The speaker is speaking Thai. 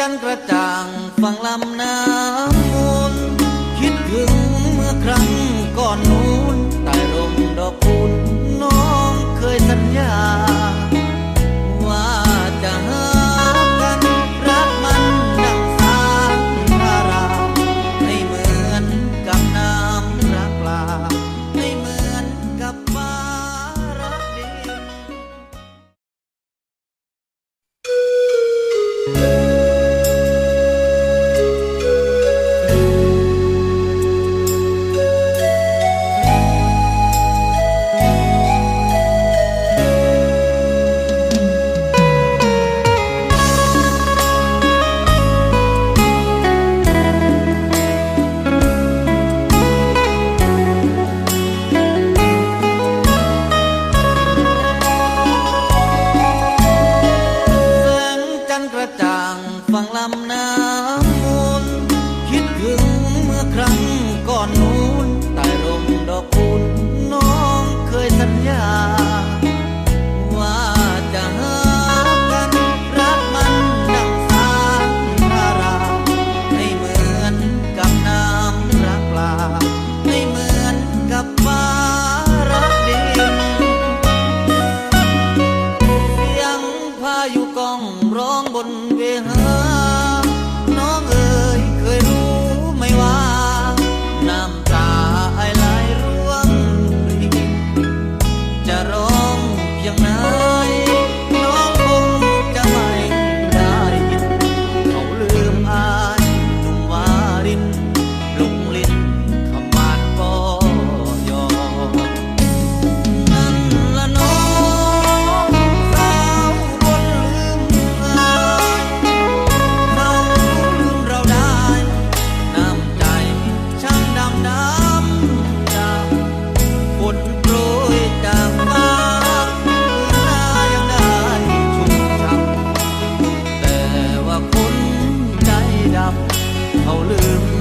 จันกระจ่างฝั่งลำน้ำมูล คิดถึงเมื่อครั้ง ก่อนนู้นใต้ร่มดอกคุณน้องเคยสัญญา ว่าจะหากันรักมันดังสารพาราไม่เหมือนกับน้ำรักลาไม่เหมือนกับฟ้ารักดินเสียงพายุกองร้องบนเวหา เขาลืม